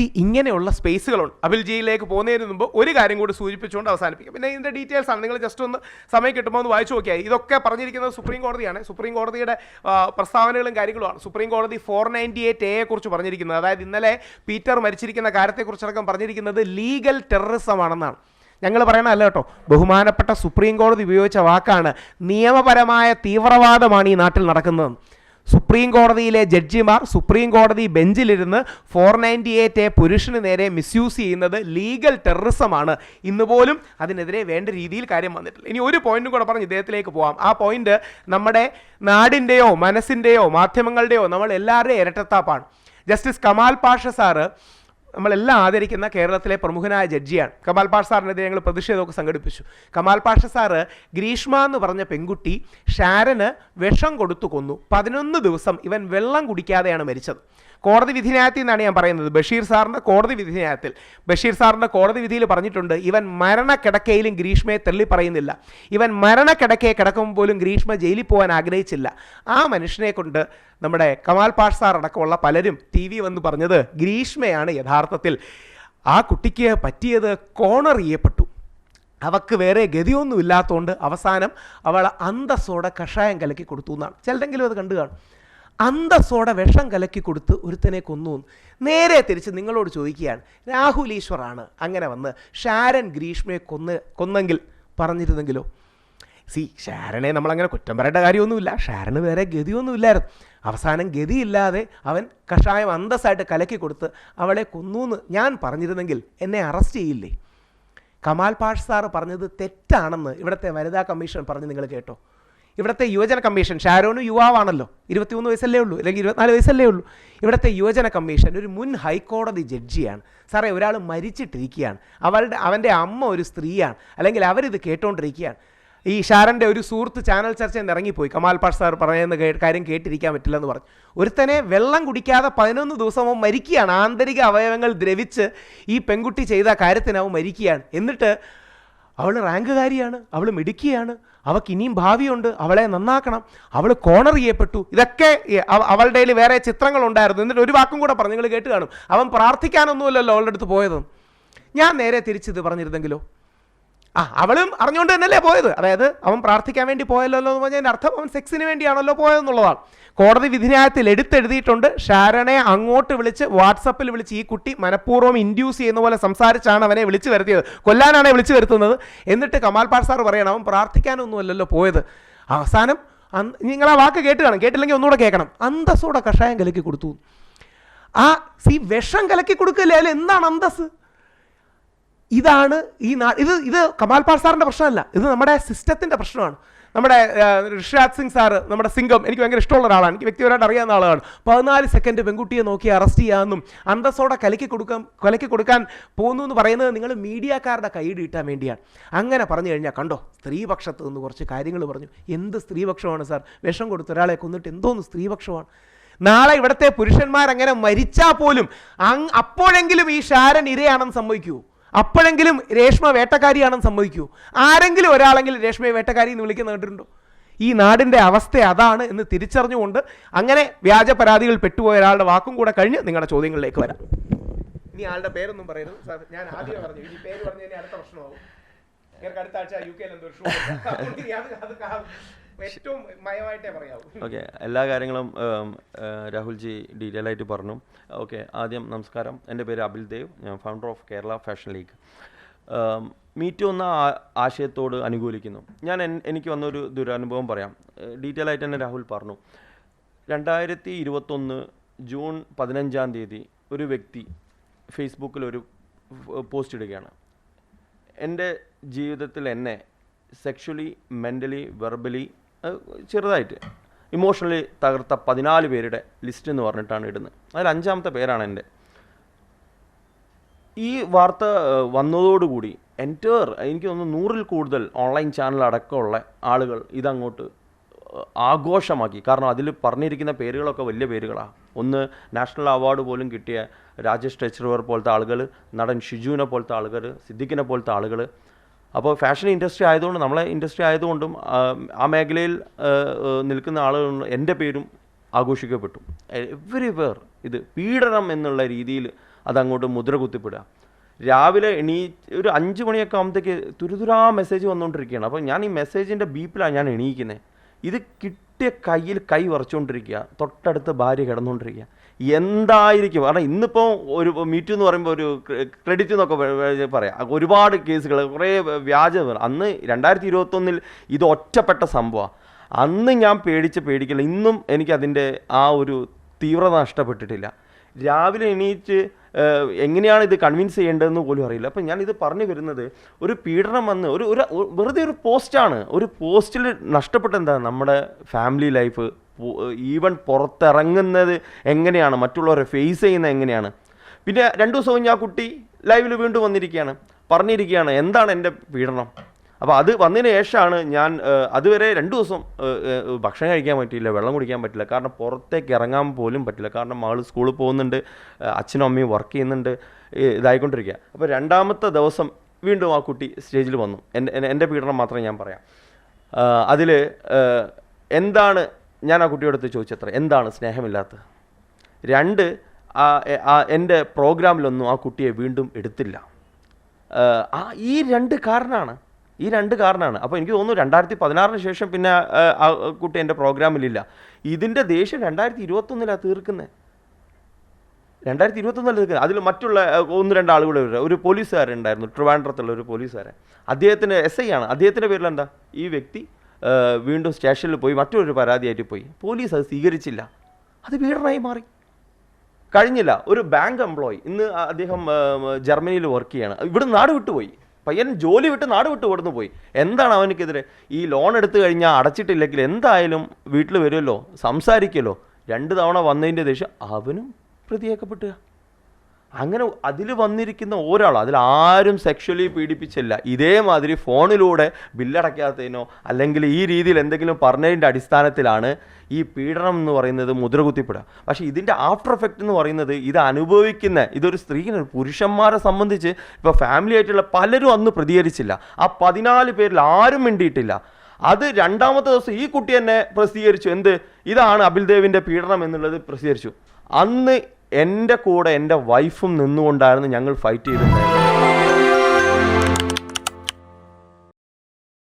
C ഇങ്ങനെയുള്ള സ്പേസുകളുണ്ട്. അബിൽ ജിയിലേക്ക് പോകുന്നതിന് മുമ്പ് ഒരു കാര്യം കൂടി സൂചിപ്പിച്ചുകൊണ്ട് അവസാനിപ്പിക്കും. പിന്നെ ഇതിന്റെ ഡീറ്റെയിൽസ് ആണ്. നിങ്ങൾ ജസ്റ്റ് ഒന്ന് സമയം കിട്ടുമ്പോൾ ഒന്ന് വായിച്ചു നോക്കിയാൽ ഇതൊക്കെ പറഞ്ഞിരിക്കുന്നത് സുപ്രീം കോടതിയാണ്. സുപ്രീം കോടതിയുടെ പ്രസ്താവനകളും കാര്യങ്ങളുമാണ്. സുപ്രീം കോടതി ഫോർ നയന്റി എയ്റ്റ് എയെ കുറിച്ച് പറഞ്ഞിരിക്കുന്നത്. അതായത് ഇന്നലെ പീറ്റർ മരിച്ചിരിക്കുന്ന കാര്യത്തെക്കുറിച്ചടക്കം പറഞ്ഞിരിക്കുന്നത് ലീഗൽ ടെററിസം ആണെന്നാണ്. ഞങ്ങൾ പറയണമല്ല കേട്ടോ. ബഹുമാനപ്പെട്ട സുപ്രീം കോടതി ഉപയോഗിച്ച വാക്കാണ് നിയമപരമായ തീവ്രവാദമാണ് ഈ നാട്ടിൽ നടക്കുന്നത് സുപ്രീം കോടതിയിലെ ജഡ്ജിമാർ സുപ്രീം കോടതി ബെഞ്ചിലിരുന്ന് ഫോർ നയന്റി എയ്റ്റ് എ പുരുഷന് നേരെ മിസ്യൂസ് ചെയ്യുന്നത് ലീഗൽ ടെററിസമാണ് ഇന്ന് പോലും അതിനെതിരെ വേണ്ട രീതിയിൽ കാര്യം വന്നിട്ടില്ല. ഇനി ഒരു പോയിന്റും കൂടെ പറഞ്ഞ് ഇദ്ദേഹത്തിലേക്ക് പോകാം ആ പോയിന്റ് നമ്മുടെ നാടിന്റെയോ മനസ്സിന്റെയോ മാധ്യമങ്ങളുടെയോ നമ്മൾ എല്ലാവരുടെയും ഇരട്ടത്താപ്പാണ്. ജസ്റ്റിസ് കമാൽ പാഷ സാറ് നമ്മളെല്ലാം ആദരിക്കുന്ന കേരളത്തിലെ പ്രമുഖനായ ജഡ്ജിയാണ്. കമാൽ പാഷ സാറിനെതിരെ ഞങ്ങൾ പ്രതിഷേധമൊക്കെ സംഘടിപ്പിച്ചു. കമാൽ പാഷ സാറ് ഗ്രീഷ്മ എന്ന് പറഞ്ഞ പെൺകുട്ടി ഷാരന് വിഷം കൊടുത്തു കൊന്നു. പതിനൊന്ന് ദിവസം ഇവൻ വെള്ളം കുടിക്കാതെയാണ് മരിച്ചത്. കോടതി വിധിന്യായത്തിൽ നിന്നാണ് ഞാൻ പറയുന്നത്. ബഷീർ സാറിന്റെ കോടതി വിധിനായത്തിൽ ബഷീർ സാറിന്റെ കോടതി വിധിയിൽ പറഞ്ഞിട്ടുണ്ട് ഇവൻ മരണക്കിടക്കയിലും ഗ്രീഷ്മയെ തള്ളി പറയുന്നില്ല. ഇവൻ മരണക്കിടക്കയെ കിടക്കുമ്പോൾ പോലും ഗ്രീഷ്മ ജയിലിൽ പോകാൻ ആഗ്രഹിച്ചില്ല. ആ മനുഷ്യനെ കൊണ്ട് നമ്മുടെ കമാൽ പാഷ് സാർ അടക്കമുള്ള പലരും ടി വി വന്ന് പറഞ്ഞത് ഗ്രീഷ്മയാണ് യഥാർത്ഥത്തിൽ ആ കുട്ടിക്ക് പറ്റിയത് കോണർ ചെയ്യപ്പെട്ടു. അവക്ക് വേറെ ഗതിയൊന്നും ഇല്ലാത്തതുകൊണ്ട് അവസാനം അവൾ അന്തസ്സോടെ കഷായം കലക്കി കൊടുത്തു എന്നാണ്. ചിലരെങ്കിലും അത് കണ്ടു കാണും. അന്തസ്സോടെ വിഷം കലക്കി കൊടുത്ത് ഒരുത്തനെ കൊന്നു നേരെ തിരിച്ച് നിങ്ങളോട് ചോദിക്കുകയാണ് രാഹുൽ ഈശ്വറാണ്. അങ്ങനെ വന്ന് ഷാരൻ ഗ്രീഷ്മയെ കൊന്ന് കൊന്നെങ്കിൽ പറഞ്ഞിരുന്നെങ്കിലോ? സി ഷാരനെ നമ്മളങ്ങനെ കുറ്റം പറയേണ്ട കാര്യമൊന്നുമില്ല. ഷാരന് വേറെ ഗതിയൊന്നുമില്ലായിരുന്നു. അവസാനം ഗതിയില്ലാതെ അവൻ കഷായം അന്തസ്സായിട്ട് കലക്കി കൊടുത്ത് അവളെ കൊന്നൂന്ന് ഞാൻ പറഞ്ഞിരുന്നെങ്കിൽ എന്നെ അറസ്റ്റ് ചെയ്യില്ലേ? കമാൽ പാഷ് സാറ് പറഞ്ഞത് തെറ്റാണെന്ന് ഇവിടുത്തെ വനിതാ കമ്മീഷൻ പറഞ്ഞ് നിങ്ങൾ കേട്ടോ. ഇവിടുത്തെ യുവജന കമ്മീഷൻ ഷാരോന് യുവാവാണല്ലോ. ഇരുപത്തിമൂന്ന് വയസ്സല്ലേ ഉള്ളൂ അല്ലെങ്കിൽ ഇരുപത്തിനാല് വയസ്സല്ലേ ഉള്ളൂ. ഇവിടുത്തെ യുവജന കമ്മീഷൻ ഒരു മുൻ ഹൈക്കോടതി ജഡ്ജിയാണ്. സാറേ ഒരാൾ മരിച്ചിട്ടിരിക്കുകയാണ്. അവരുടെ അവന്റെ അമ്മ ഒരു സ്ത്രീയാണ്. അല്ലെങ്കിൽ അവരിത് കേട്ടോണ്ടിരിക്കുകയാണ്. ഈ ഷാരന്റെ ഒരു സുഹൃത്ത് ചാനൽ ചർച്ചയിൽ നിന്ന് ഇറങ്ങിപ്പോയി. കമാൽ പാഷ് സാർ പറയുന്ന കാര്യം കേട്ടിരിക്കാൻ പറ്റില്ലെന്ന് പറഞ്ഞു. ഒരുത്തനെ വെള്ളം കുടിക്കാതെ പതിനൊന്ന് ദിവസം അവൻ മരിക്കുകയാണ്. ആന്തരിക അവയവങ്ങൾ ദ്രവിച്ച് ഈ പെൺകുട്ടി ചെയ്ത കാര്യത്തിന് അവൻ മരിക്കുകയാണ്. എന്നിട്ട് അവൾ റാങ്കുകാരിയാണ് അവൾ മിടുക്കിയാണ് അവൾക്ക് ഇനിയും ഭാവിയുണ്ട് അവളെ നന്നാക്കണം അവൾ കോണർ ചെയ്യപ്പെട്ടു. ഇതൊക്കെ അവളുടെ വേറെ ചിത്രങ്ങളുണ്ടായിരുന്നു. എന്നിട്ട് ഒരു വാക്കും കൂടെ പറഞ്ഞു. നിങ്ങൾ കേട്ട് കാണും. അവൻ പ്രാർത്ഥിക്കാനൊന്നുമല്ലല്ലോ അവളുടെ അടുത്ത് പോയത്. ഞാൻ നേരെ തിരിച്ചിത് പറഞ്ഞിരുന്നെങ്കിലോ? ആ അവളും അറിഞ്ഞുകൊണ്ട് തന്നെയല്ലേ പോയത്? അതായത് അവൻ പ്രാർത്ഥിക്കാൻ വേണ്ടി പോയല്ലോ എന്ന് പറഞ്ഞതിന്റെ അർത്ഥം അവൻ സെക്സിന് വേണ്ടിയാണല്ലോ പോയതെന്നുള്ളതാണ്. കോടതി വിധിന്യായത്തിൽ എടുത്തെഴുതിയിട്ടുണ്ട്. ഷാരണെ അങ്ങോട്ട് വിളിച്ച് വാട്സപ്പിൽ വിളിച്ച് ഈ കുട്ടി മനഃപൂർവം ഇൻഡ്യൂസ് ചെയ്യുന്ന പോലെ സംസാരിച്ചാണ് അവനെ വിളിച്ചു വരുത്തിയത്. കൊല്ലാനാണ് വിളിച്ചു വരുത്തുന്നത്. എന്നിട്ട് കമാൽ പാഷ് സാർ പറയണം അവൻ പ്രാർത്ഥിക്കാനൊന്നുമല്ലല്ലോ പോയത്. അവസാനം നിങ്ങൾ ആ വാക്ക് കേട്ട് കാണും. കേട്ടില്ലെങ്കിൽ ഒന്നുകൂടെ കേൾക്കണം. അന്തസ്സോടെ കഷായം കലക്കി കൊടുത്തു. ആ സി വിഷം കലക്കി കൊടുക്കില്ലേ? അതിൽ എന്താണ് അന്തസ് ഇതാണ് ഈ നാ ഇത് ഇത് കമാൽ പാൽ സാറിന്റെ പ്രശ്നമല്ല. ഇത് നമ്മുടെ സിസ്റ്റത്തിന്റെ പ്രശ്നമാണ്. നമ്മുടെ ഋഷിരാജ് സിംഗ് സാറ് നമ്മുടെ സിംഗം എനിക്ക് ഭയങ്കര ഇഷ്ടമുള്ള ഒരാളാണ്. എനിക്ക് വ്യക്തിപരമായിട്ട് അറിയാവുന്ന ആളാണ്. പതിനാല് സെക്കൻഡ് പെൺകുട്ടിയെ നോക്കി അറസ്റ്റ് ചെയ്യാമെന്നും അന്തസ്സോടെ കലക്കി കൊടുക്കാൻ കലക്കി കൊടുക്കാൻ പോകുന്നു എന്ന് പറയുന്നത് നിങ്ങൾ മീഡിയക്കാരുടെ കൈയ്യടി കിട്ടാൻ വേണ്ടിയാണ്. അങ്ങനെ പറഞ്ഞു കഴിഞ്ഞാൽ കണ്ടോ സ്ത്രീപക്ഷത്ത് നിന്ന് കുറച്ച് കാര്യങ്ങൾ പറഞ്ഞു. എന്ത് സ്ത്രീപക്ഷമാണ് സാർ? വിഷം കൊടുത്ത് ഒരാളെ കൊന്നിട്ട് എന്തോന്ന് സ്ത്രീപക്ഷമാണ്? നാളെ ഇവിടുത്തെ പുരുഷന്മാരങ്ങനെ മരിച്ചാൽ പോലും അങ് അപ്പോഴെങ്കിലും ഈ ഷാരൻ ഇരയാണെന്ന് സംഭവിക്കൂ അപ്പോഴെങ്കിലും രേഷ്മ വേട്ടക്കാരിയാണെന്ന് സംഭവിക്കൂ ആരെങ്കിലും ഒരാളെങ്കിലും രേഷ്മയെ വേട്ടക്കാരി എന്ന് വിളിക്കുന്ന കണ്ടിട്ടുണ്ടോ ഈ നാടിന്റെ അവസ്ഥ അതാണ് എന്ന് തിരിച്ചറിഞ്ഞുകൊണ്ട് അങ്ങനെ വ്യാജ പരാതികൾ പെട്ടുപോയ ഒരാളുടെ വാക്കും കൂടെ കഴിഞ്ഞ് നിങ്ങളുടെ ചോദ്യങ്ങളിലേക്ക് വരാം. ഇനി ആളുടെ പേരൊന്നും പറയരുത്. ഞാൻ ആദ്യം പറഞ്ഞു. ഈ പേര് പറഞ്ഞു അടുത്ത പ്രശ്നമാകും അടുത്ത ആഴ്ച യു കെയിൽ എന്തോ ഏറ്റവും മയമായിട്ടേ പറയാവൂ. ഓക്കെ എല്ലാ കാര്യങ്ങളും രാഹുൽജി ഡീറ്റെയിൽ ആയിട്ട് പറഞ്ഞു. ഓക്കെ ആദ്യം നമസ്കാരം. എന്റെ പേര് അബിൽ ദേവ്. ഞാൻ founder of Kerala fashion league me too എന്ന ആശയത്തോട് അനുകൂലിക്കുന്നു. ഞാൻ എനിക്ക് വന്നൊരു ദുരനുഭവം പറയാം. ഡീറ്റെയിൽ ആയിട്ട് തന്നെ രാഹുൽ പറഞ്ഞു. രണ്ടായിരത്തി ഇരുപത്തൊന്ന് ജൂൺ പതിനഞ്ചാം തീയതി ഒരു വ്യക്തി ഫേസ്ബുക്കിൽ ഒരു പോസ്റ്റ് ഇടുകയാണ്. എന്റെ ജീവിതത്തിൽ എന്നെ സെക്ഷലി മെന്റലി വെർബലി ചെറുതായിട്ട്. ഇമോഷണലി തകർത്ത പതിനാല് പേരുടെ ലിസ്റ്റ് എന്ന് പറഞ്ഞിട്ടാണ് ഇടുന്നത്. അതിൽ അഞ്ചാമത്തെ പേരാണ് എന്റെ. ഈ വാർത്ത വന്നതോടുകൂടി എന്റെ എനിക്ക് തോന്നുന്നു നൂറിൽ കൂടുതൽ ഓൺലൈൻ ചാനൽ അടക്കമുള്ള ആളുകൾ ഇതങ്ങോട്ട് ആഘോഷമാക്കി. കാരണം അതിൽ പറഞ്ഞിരിക്കുന്ന പേരുകളൊക്കെ വലിയ പേരുകളാണ് ഒന്ന് നാഷണൽ അവാർഡ് പോലും കിട്ടിയ രാജേഷ് ടെച്ചർവർ പോലത്തെ ആളുകൾ നടൻ ഷിജുവിനെ പോലത്തെ ആളുകൾ സിദ്ദിഖിനെ പോലത്തെ ആളുകൾ അപ്പോൾ ഫാഷൻ ഇൻഡസ്ട്രി ആയതുകൊണ്ട് നമ്മളെ ഇൻഡസ്ട്രി ആയതുകൊണ്ടും ആ, മേഖലയിൽ നിൽക്കുന്ന ആളുകൾ എന്റെ പേരും ആഘോഷിക്കപ്പെട്ടു. എവറി പേർ ഇത് പീഡനം എന്നുള്ള രീതിയിൽ അതങ്ങോട്ട് മുദ്ര കുത്തിപ്പെടുക. രാവിലെ എണീ ഒരു അഞ്ച് മണിയൊക്കെ ആകുമ്പോഴത്തേക്ക് തുരുതുരാ മെസ്സേജ് വന്നുകൊണ്ടിരിക്കുകയാണ്. അപ്പോൾ ഞാൻ ഈ മെസ്സേജിന്റെ ബീപ്പിലാണ് ഞാൻ എണീക്കുന്നത്. ഇത് കിട്ടിയ കയ്യിൽ കൈ വറച്ചുകൊണ്ടിരിക്കുക. തൊട്ടടുത്ത് ഭാര്യ കിടന്നുകൊണ്ടിരിക്കുക. എന്തായിരിക്കും? കാരണം ഇന്നിപ്പോൾ ഒരു മീറ്റു എന്ന് പറയുമ്പോൾ ഒരു ക്രെഡിറ്റ് എന്നൊക്കെ പറയാം. ഒരുപാട് കേസുകൾ കുറേ വ്യാജ അന്ന് രണ്ടായിരത്തി ഇരുപത്തൊന്നിൽ ഇത് ഒറ്റപ്പെട്ട സംഭവമാണ് അന്ന് ഞാൻ പേടിച്ച് പേടിക്കില്ല. ഇന്നും എനിക്കതിന്റെ ആ ഒരു തീവ്രത നഷ്ടപ്പെട്ടിട്ടില്ല. രാവിലെ എണീറ്റ് എങ്ങനെയാണ് ഇത് കൺവിൻസ് ചെയ്യേണ്ടതെന്ന് പോലും അറിയില്ല. അപ്പം ഇത് പറഞ്ഞു വരുന്നത് ഒരു പീഡനം വന്ന് ഒരു ഒരു വെറുതെ ഒരു പോസ്റ്റാണ്. ഒരു പോസ്റ്റിൽ നഷ്ടപ്പെട്ട എന്താ നമ്മുടെ ഫാമിലി ലൈഫ് ഈവൻ പുറത്തിറങ്ങുന്നത് എങ്ങനെയാണ്? മറ്റുള്ളവരെ ഫേസ് ചെയ്യുന്നത് എങ്ങനെയാണ്? പിന്നെ രണ്ട് ദിവസം കഴിഞ്ഞ് ആ കുട്ടി ലൈവിൽ വീണ്ടും വന്നിരിക്കുകയാണ്. പറഞ്ഞിരിക്കുകയാണ് എന്താണ് എന്റെ പീഡനം? അപ്പോൾ അത് വന്നതിന് ശേഷമാണ് ഞാൻ അതുവരെ രണ്ട് ദിവസം ഭക്ഷണം കഴിക്കാൻ പറ്റിയില്ല വെള്ളം കുടിക്കാൻ പറ്റില്ല. കാരണം പുറത്തേക്ക് ഇറങ്ങാൻ പോലും പറ്റില്ല. കാരണം മകൾ സ്കൂളിൽ പോകുന്നുണ്ട് അച്ഛനും അമ്മയും വർക്ക് ചെയ്യുന്നുണ്ട് ഇതായിക്കൊണ്ടിരിക്കുക. അപ്പോൾ രണ്ടാമത്തെ ദിവസം വീണ്ടും ആ കുട്ടി സ്റ്റേജിൽ വന്നു. എന്റെ- എന്റെ പീഡനം മാത്രമേ ഞാൻ പറയാം. അതിൽ എന്താണ് ഞാൻ ആ കുട്ടിയോടത്ത് ചോദിച്ചത്ര എന്താണ് സ്നേഹമില്ലാത്തത് രണ്ട് എന്റെ പ്രോഗ്രാമിലൊന്നും ആ കുട്ടിയെ വീണ്ടും എടുത്തില്ല. ആ ഈ രണ്ട് കാരണമാണ് ഈ രണ്ട് കാരണമാണ് അപ്പോൾ എനിക്ക് തോന്നുന്നു രണ്ടായിരത്തി പതിനാറിന് ശേഷം പിന്നെ ആ കുട്ടി എന്റെ പ്രോഗ്രാമിലില്ല. ഇതിന്റെ ദേഷ്യം രണ്ടായിരത്തി ഇരുപത്തൊന്നിലാണ് തീർക്കുന്നത് രണ്ടായിരത്തി ഇരുപത്തൊന്നിൽ തീർക്കുന്നത് അതിൽ മറ്റുള്ള ഒന്ന് രണ്ട് ആളുകൾ ഒരു പോലീസുകാരുണ്ടായിരുന്നു ട്രിവാൻഡ്രത്തുള്ള ഒരു പോലീസുകാരൻ. അദ്ദേഹത്തിന്റെ എസ് ഐ ആണ്. അദ്ദേഹത്തിന്റെ പേരിലെന്താ? ഈ വ്യക്തി വീണ്ടും സ്റ്റേഷനിൽ പോയി മറ്റൊരു പരാതിയായിട്ട് പോയി. പോലീസ് അത് സ്വീകരിച്ചില്ല. അത് പീഡനമായി മാറി. കഴിഞ്ഞില്ല ഒരു ബാങ്ക് എംപ്ലോയി ഇന്ന് അദ്ദേഹം ജർമ്മനിയിൽ വർക്ക് ചെയ്യാണ്. ഇവിടെ നാട് വിട്ടുപോയി പയ്യൻ ജോലി വിട്ട് നാട് വിട്ട് ഇവിടുന്ന് പോയി. എന്താണ് അവനക്കെതിരെ? ഈ ലോൺ എടുത്തു കഴിഞ്ഞാൽ അടച്ചിട്ടില്ലെങ്കിൽ എന്തായാലും വീട്ടിൽ വരുമല്ലോ സംസാരിക്കുമല്ലോ. രണ്ട് തവണ വന്നതിന്റെ ദേഷ്യം അവനും പ്രതിയാക്കപ്പെട്ടുക. അങ്ങനെ അതിൽ വന്നിരിക്കുന്ന ഒരാൾ അതിൽ ആരും സെക്ഷലി പീഡിപ്പിച്ചില്ല. ഇതേമാതിരി ഫോണിലൂടെ ബില്ലടയ്ക്കാത്തതിനോ അല്ലെങ്കിൽ ഈ രീതിയിൽ എന്തെങ്കിലും പറഞ്ഞതിന്റെ അടിസ്ഥാനത്തിലാണ് ഈ പീഡനം എന്ന് പറയുന്നത് മുദ്രകുത്തിപ്പെടുക. പക്ഷേ ഇതിന്റെ ആഫ്റ്റർ എഫക്റ്റ് എന്ന് പറയുന്നത് ഇത് അനുഭവിക്കുന്ന ഇതൊരു സ്ത്രീനെ പുരുഷന്മാരെ സംബന്ധിച്ച് ഇപ്പോൾ ഫാമിലി ആയിട്ടുള്ള പലരും അന്ന് പ്രതികരിച്ചില്ല. ആ പതിനാല് പേരിൽ ആരും മിണ്ടിയിട്ടില്ല. അത് രണ്ടാമത്തെ ദിവസം ഈ കുട്ടി തന്നെ പ്രസിദ്ധീകരിച്ചു. എന്ത്? ഇതാണ് അബിൽദേവിന്റെ പീഡനം എന്നുള്ളത് പ്രസിദ്ധീകരിച്ചു. അന്ന് എന്റെ കൂടെ എന്റെ വൈഫും നിന്നുകൊണ്ടായിരുന്നു ഞങ്ങൾ ഫൈറ്റ് ചെയ്തിട്ടുണ്ടായിരുന്നത്.